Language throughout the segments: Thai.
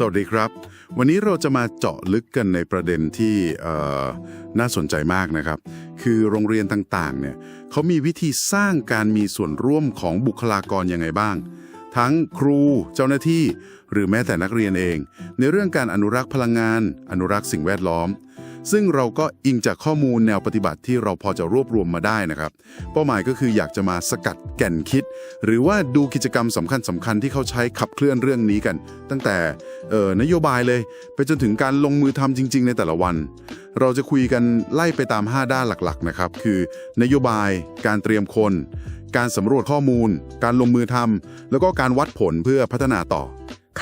สวัสดีครับ วันนี้เราจะมาเจาะลึกกันในประเด็นที่น่าสนใจมากนะครับ คือโรงเรียนต่างๆเนี่ยเขามีวิธีสร้างการมีส่วนร่วมของบุคลากรยังไงบ้าง ทั้งครูเจ้าหน้าที่ หรือแม้แต่นักเรียนเอง ในเรื่องการอนุรักษ์พลังงาน อนุรักษ์สิ่งแวดล้อม ซึ่งเราก็อิงจากข้อมูลแนวปฏิบัติที่เราพอจะรวบรวมมาได้นะครับ เป้าหมายก็คืออยากจะมาสกัดแก่นคิด หรือว่าดูกิจกรรมสำคัญสำคัญๆที่เขาใช้ขับเคลื่อนเรื่องนี้กัน ตั้งแต่ออนโยบายเลย ไปจนถึงการลงมือทำจริง ๆ ในแต่ละวัน เราจะคุยกันไล่ไปตาม 5 ด้านหลักๆนะครับคือนโยบายการเตรียมคน การสำรวจข้อมูล การลงมือทำแล้วก็การวัดผลเพื่อพัฒนาต่อ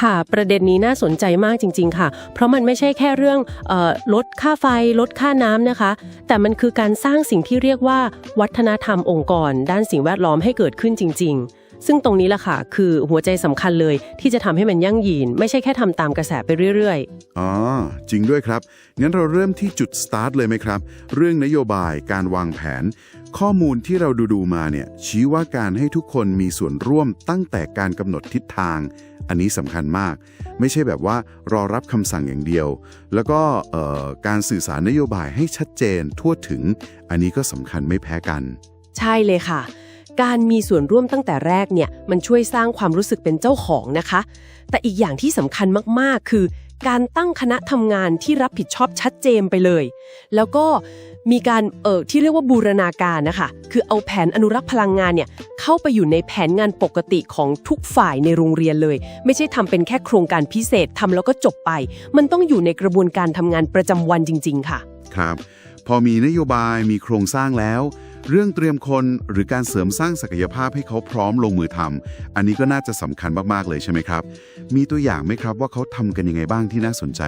ค่ะ ประเด็นนี้น่าสนใจมากจริง ๆ ค่ะ เพราะมันไม่ใช่แค่เรื่องออลดค่าไฟ ลดค่าน้ำนะคะ แต่มันคือการสร้างสิ่งที่เรียกว่า วัฒนธรรมองค์กร ด้านสิ่งแวดล้อมให้เกิดขึ้นจริง ๆ ซึ่งตรงนี้แหละค่ะ คือหัวใจสำคัญเลยที่จะทำให้มันยั่งยืน ไม่ใช่แค่ทำตามกระแสไปเรื่อยอ๋อ จริงด้วยครับ งั้นเราเริ่มที่จุดสตาร์ทเลยไหมครับ เรื่องนโยบายการวางแผน ข้อมูลที่เราดูดูๆมาเนี่ยชี้ว่าการให้ทุกคนมีส่วนร่วมตั้งแต่การกำหนดทิศทาง อันนี้สำคัญมาก ไม่ใช่แบบว่ารอรับคำสั่งอย่างเดียว แล้วก็เอ่อการสื่อสารนโยบายให้ชัดเจนทั่วถึง อันนี้ก็สำคัญไม่แพ้กันๆใช่เลยค่ะ การมีส่วนร่วมตั้งแต่แรกเนี่ยมันช่วยสร้างความรู้สึกเป็นเจ้าของนะคะ แต่อีกอย่างที่สำคัญมากๆ คือ การตั้งคณะทำงานที่รับผิดชอบชัดเจนไปเลย แล้วก็มีการเอ่อที่เรียกว่าบูรณาการนะคะคือเอาแผนอนุรักษ์พลังงานเนี่ยเข้าไปอยู่ในแผนงานปกติของทุกฝ่ายในโรงเรียนเลย ไม่ใช่ทำเป็นแค่โครงการพิเศษทำแล้วก็จบไป มันต้องอยู่ในกระบวนการทำงานประจำวันจริง ๆ ค่ะ ครับ พอมีนโยบายมีโครงสร้างแล้ว เรื่องเตรียมคนหรือการเสริมสร้างศักยภาพให้เขาพร้อมลงมือทำอันนี้ก็น่าจะสำคัญมากๆเลยใช่ไหมครับ มีตัวอย่างไหมครับว่าเขาทำกันยังไงบ้างที่น่าสนใจ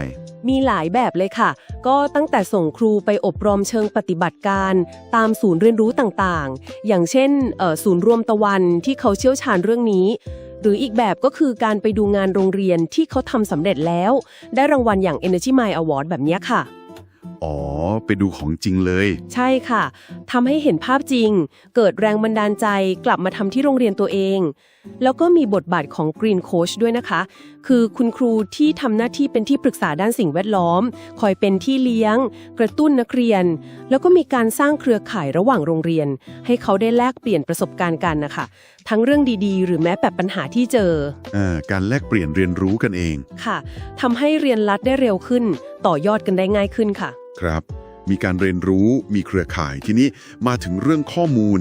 มีหลายแบบเลยค่ะ ก็ตั้งแต่ส่งครูไปอบรมเชิงปฏิบัติการ ตามศูนย์เรียนรู้ต่างๆ อย่างเช่นศูนย์รวมตะวันที่เขาเชี่ยวชาญเรื่องนี้หรืออีกแบบก็คือการไปดูงานโรงเรียนที่เขาทำสำเร็จแล้ว ได้รางวัลอย่าง Energy Mile Award แบบนี้ค่ะอ๋อ ไปดูของจริงเลย ใช่ค่ะทำให้เห็นภาพจริง เกิดแรงบันดาลใจกลับมาทำที่โรงเรียนตัวเอง แล้วก็มีบทบาทของ Green Coach ด้วยนะคะ คือคุณครูที่ทำหน้าที่เป็นที่ปรึกษาด้านสิ่งแวดล้อม คอยเป็นที่เลี้ยง กระตุ้นนักเรียน แล้วก็มีการสร้างเครือข่ายระหว่างโรงเรียน ให้เขาได้แลกเปลี่ยนประสบการณ์กันนะคะ ทั้งเรื่องดีๆ หรือแม้แต่ปัญหาที่เจอเอ่อการแลกเปลี่ยนเรียนรู้กันเอง ค่ะทำให้เรียนรัดได้เร็วขึ้น ต่อยอดกันได้ง่ายขึ้นค่ะครับ มีการเรียนรู้มีเครือข่ายทีนี้มาถึงเรื่องข้อมูล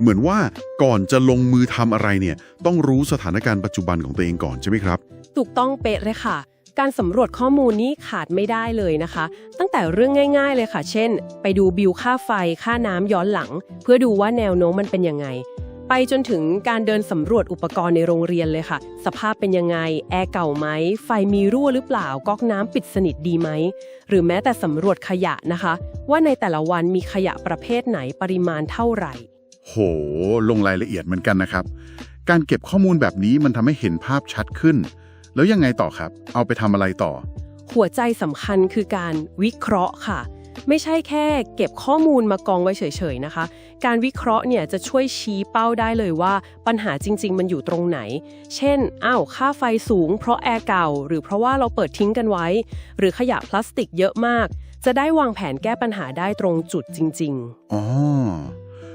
เหมือนว่าก่อนจะลงมือทำอะไรเนี่ย ต้องรู้สถานการณ์ปัจจุบันของตัวเองก่อนใช่ไหมครับ ถูกต้องเป๊ะเลยค่ะ การสำรวจข้อมูลนี้ขาดไม่ได้เลยนะคะ ตั้งแต่เรื่องง่าย ๆเลยค่ะ เช่น ไปดูบิลค่าไฟค่าน้ำย้อนหลัง เพื่อดูว่าแนวโน้มมันเป็นยังไง ไปจนถึงการเดินสำรวจอุปกรณ์ในโรงเรียนเลยค่ะ สภาพเป็นยังไง แอร์เก่าไหม ไฟมีรั่วหรือเปล่า ก๊อกน้ำปิดสนิทดีไหม หรือแม้แต่สำรวจขยะนะคะ ว่าในแต่ละวันมีขยะประเภทไหนปริมาณเท่าไหร่ โห ลงรายละเอียดเหมือนกันนะครับ การเก็บข้อมูลแบบนี้มันทำให้เห็นภาพชัดขึ้น แล้วยังไงต่อครับ เอาไปทำอะไรต่อ หัวใจสำคัญคือการวิเคราะห์ค่ะ ไม่ใช่แค่เก็บข้อมูลมากองไว้เฉยๆนะคะ การวิเคราะห์เนี่ยจะช่วยชี้เป้าได้เลยว่าปัญหาจริง ๆ มันอยู่ตรงไหน เช่นอ้าวค่าไฟสูงเพราะแอร์เก่า หรือเพราะว่าเราเปิดทิ้งกันไว้ หรือขยะพลาสติกเยอะมาก จะได้วางแผนแก้ปัญหาได้ตรงจุดจริง ๆ อ๋อ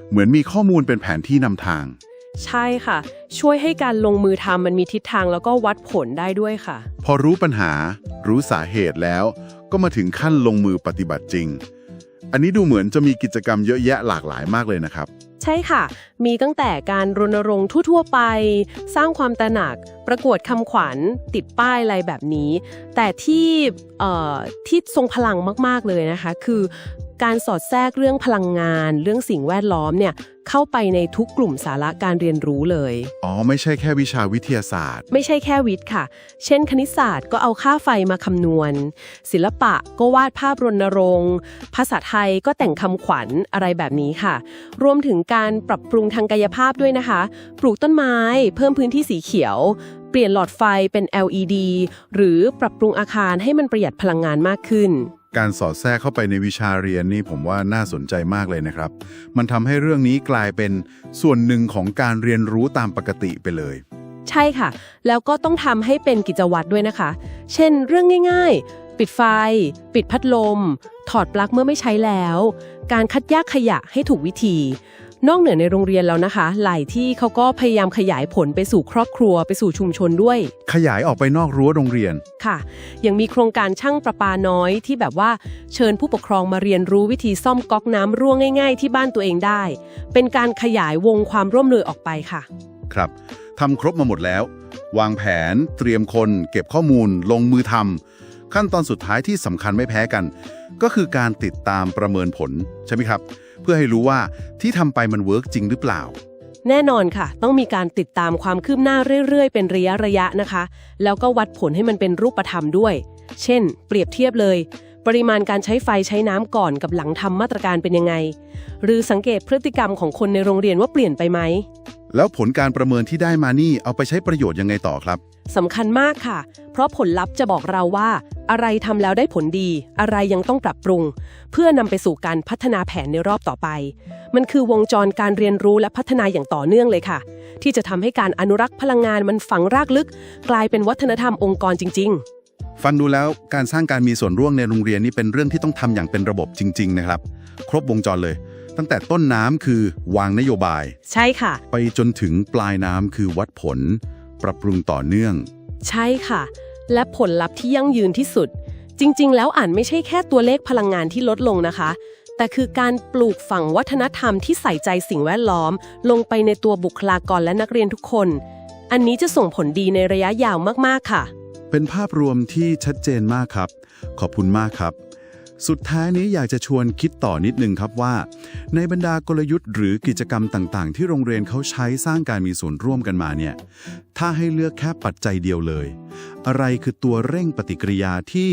เหมือนมีข้อมูลเป็นแผนที่นำทาง ใช่ค่ะ ช่วยให้การลงมือทำมันมีทิศทางแล้วก็วัดผลได้ด้วยค่ะ พอรู้ปัญหา รู้สาเหตุแล้ว ก็มาถึงขั้นลงมือปฏิบัติจริง อันนี้ดูเหมือนจะมีกิจกรรมเยอะแยะหลากหลายมากเลยนะครับ ใช่ค่ะ มีตั้งแต่การรณรงค์ทั่วๆไป สร้างความตระหนัก ประกวดคำขวัญ ติดป้ายอะไรแบบนี้ แต่ที่เอ่อที่ทรงพลังมากๆเลยนะคะ คือการสอดแทรกเรื่องพลังงาน เรื่องสิ่งแวดล้อมเนี่ย เข้าไปในทุกกลุ่มสาระการเรียนรู้เลย อ๋อ ไม่ใช่แค่วิชาวิทยาศาสตร์ ไม่ใช่แค่วิทย์ค่ะ เช่น คณิตศาสตร์ก็เอาค่าไฟมาคำนวณ ศิลปะก็วาดภาพรณรงค์ ภาษาไทยก็แต่งคำขวัญอะไรแบบนี้ค่ะ รวมถึงการปรับปรุงทางกายภาพด้วยนะคะ ปลูกต้นไม้ เพิ่มพื้นที่สีเขียว เปลี่ยนหลอดไฟเป็น LED หรือปรับปรุงอาคารให้มันประหยัดพลังงานมากขึ้น การสอดแทรกเข้าไปในวิชาเรียนนี่ผมว่าน่าสนใจมากเลยนะครับ มันทำให้เรื่องนี้กลายเป็นส่วนหนึ่งของการเรียนรู้ตามปกติไปเลย ใช่ค่ะ แล้วก็ต้องทำให้เป็นกิจวัตรด้วยนะคะ เช่น เรื่องง่ายๆ ปิดไฟ ปิดพัดลม ถอดปลั๊กเมื่อไม่ใช้แล้ว การคัดแยกขยะให้ถูกวิธี นอกเหนือในโรงเรียนแล้วนะคะ หลายที่เขาก็พยายามขยายผลไปสู่ครอบครัวไปสู่ชุมชนด้วย ขยายออกไปนอกรั้วโรงเรียนค่ะ ยังมีโครงการช่างประปาน้อยที่แบบว่าเชิญผู้ปกครองมาเรียนรู้วิธีซ่อมก๊อกน้ำรั่วง่าย ๆ ที่บ้านตัวเองได้ เป็นการขยายวงความร่วมมือออกไปค่ะ ครับทำครบมาหมดแล้ว วางแผน เตรียมคน เก็บข้อมูล ลงมือทำขั้นตอนสุดท้ายที่สำคัญไม่แพ้กัน ก็คือการติดตามประเมินผลใช่ไหมครับ เพื่อให้รู้ว่าที่ทำไปมันเวิร์กจริงหรือเปล่า แน่นอนค่ะ ต้องมีการติดตามความคืบหน้าเรื่อยๆ เป็นระยะระยะนะคะ แล้วก็วัดผลให้มันเป็นรูปธรรมด้วย เช่น เปรียบเทียบเลย ปริมาณการใช้ไฟใช้น้ำก่อนกับหลังทำมาตรการเป็นยังไง หรือสังเกตพฤติกรรมของคนในโรงเรียนว่าเปลี่ยนไปไหมแล้วผลการประเมินที่ได้มานี่เอาไปใช้ประโยชน์ยังไงต่อครับสำคัญมากค่ะ เพราะผลลัพธ์จะบอกเราว่า อะไรทำแล้วได้ผลดี อะไรยังต้องปรับปรุง เพื่อนำไปสู่การพัฒนาแผนในรอบต่อไป มันคือวงจรการเรียนรู้และพัฒนาอย่างต่อเนื่องเลยค่ะ ที่จะทำให้การอนุรักษ์พลังงานมันฝังรากลึก กลายเป็นวัฒนธรรมองค์กรจริงฟังดูแล้วการสร้างการมีส่วนร่วมในโรงเรียนนี่เป็นเรื่องที่ต้องทำอย่างเป็นระบบจริง ๆ นะครับ ครบวงจรเลย ตั้งแต่ต้นน้ำคือวางนโยบายๆใช่ค่ะ ไปจนถึงปลายน้ำคือวัดผล ปรับปรุงต่อเนื่อง ใช่ค่ะ และผลลัพธ์ที่ยั่งยืนที่สุด จริง ๆ แล้วอ่านไม่ใช่แค่ตัวเลขพลังงานที่ลดลงนะคะ แต่คือการปลูกฝังวัฒนธรรมที่ใส่ใจสิ่งแวดล้อม ลงไปในตัวบุคลากรและนักเรียนทุกคน อันนี้จะส่งผลดีในระยะยาวมากๆค่ะ เป็นภาพรวมที่ชัดเจนมากครับ ขอบคุณมากครับสุดท้ายนี้อยากจะชวนคิดต่อนิดนึงครับว่า ในบรรดากลยุทธ์หรือกิจกรรมต่างๆ ที่โรงเรียนเขาใช้สร้างการมีส่วนร่วมกันมาเนี่ย ถ้าให้เลือกแค่ปัจจัยเดียวเลย อะไรคือตัวเร่งปฏิกิริยาที่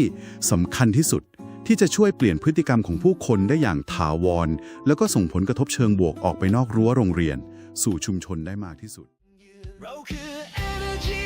สำคัญที่สุด ที่จะช่วยเปลี่ยนพฤติกรรมของผู้คนได้อย่างถาวร แล้วก็ส่งผลกระทบเชิงบวกออกไปนอกรั้วโรงเรียน สู่ชุมชนได้มากที่สุดเราคือ energy